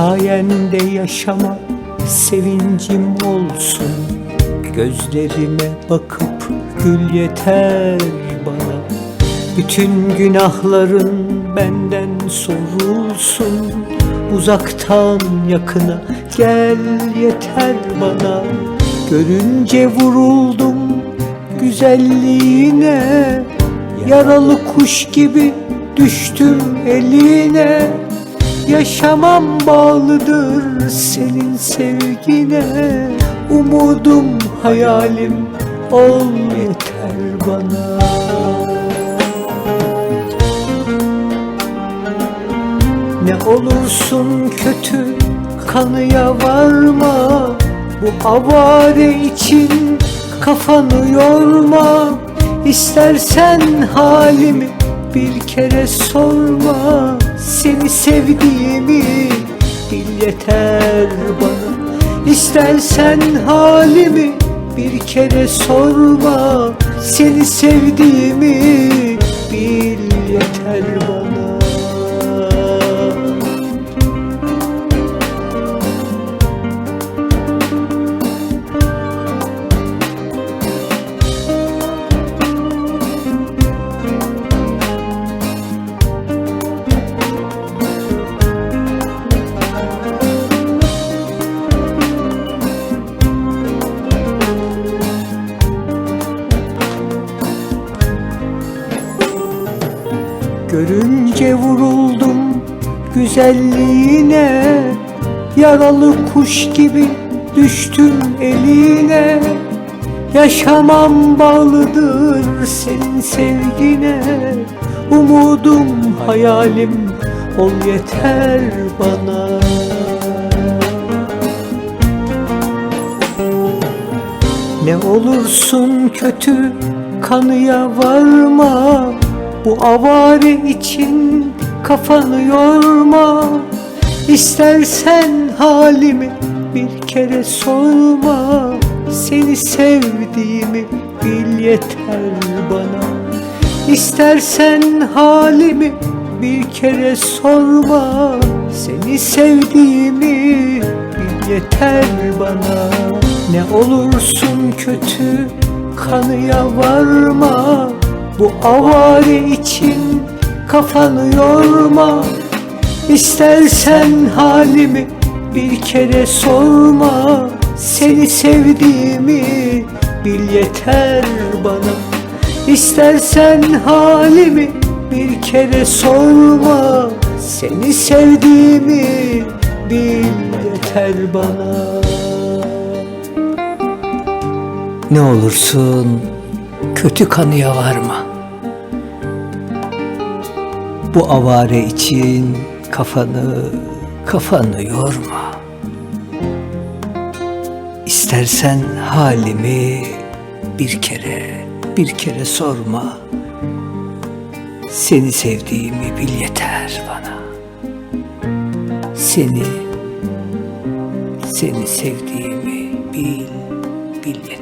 Sayende yaşama sevincim olsun. Gözlerime bakıp gül yeter bana. Bütün günahların benden sorulsun. Uzaktan yakına gel yeter bana. Görünce vuruldum güzelliğine. Yaralı kuş gibi düştüm eline Yaşamam bağlıdır senin sevgine. Umudum hayalim ol yeter bana. Ne olursun kötü kanıya varma. Bu avare için kafanı yorma. İstersen halimi bir kere sorma Seni sevdiğimi bil yeter bana. İstersen halimi bir kere sorma. Seni sevdiğimi bil yeter bana Görünce vuruldum güzelliğine. Yaralı kuş gibi düştüm eline. Yaşamam bağlıdır senin sevgine. Umudum hayalim ol yeter bana. Ne olursun kötü kanıya varma Bu avare için kafanı yorma. İstersen halimi bir kere sorma. Seni sevdiğimi bil yeter bana. İstersen halimi bir kere sorma. Seni sevdiğimi bil yeter bana. Ne olursun kötü kanıya varma Bu avare için kafanı yorma. İstersen halimi bir kere sorma. Seni sevdiğimi bil yeter bana. İstersen halimi bir kere sorma. Seni sevdiğimi bil yeter bana. Ne olursun kötü kanıya varma. Bu avare için kafanı kafanı yorma. İstersen halimi bir kere bir kere sorma. Seni sevdiğimi bil yeter bana. Seni seni sevdiğimi bil bil yeter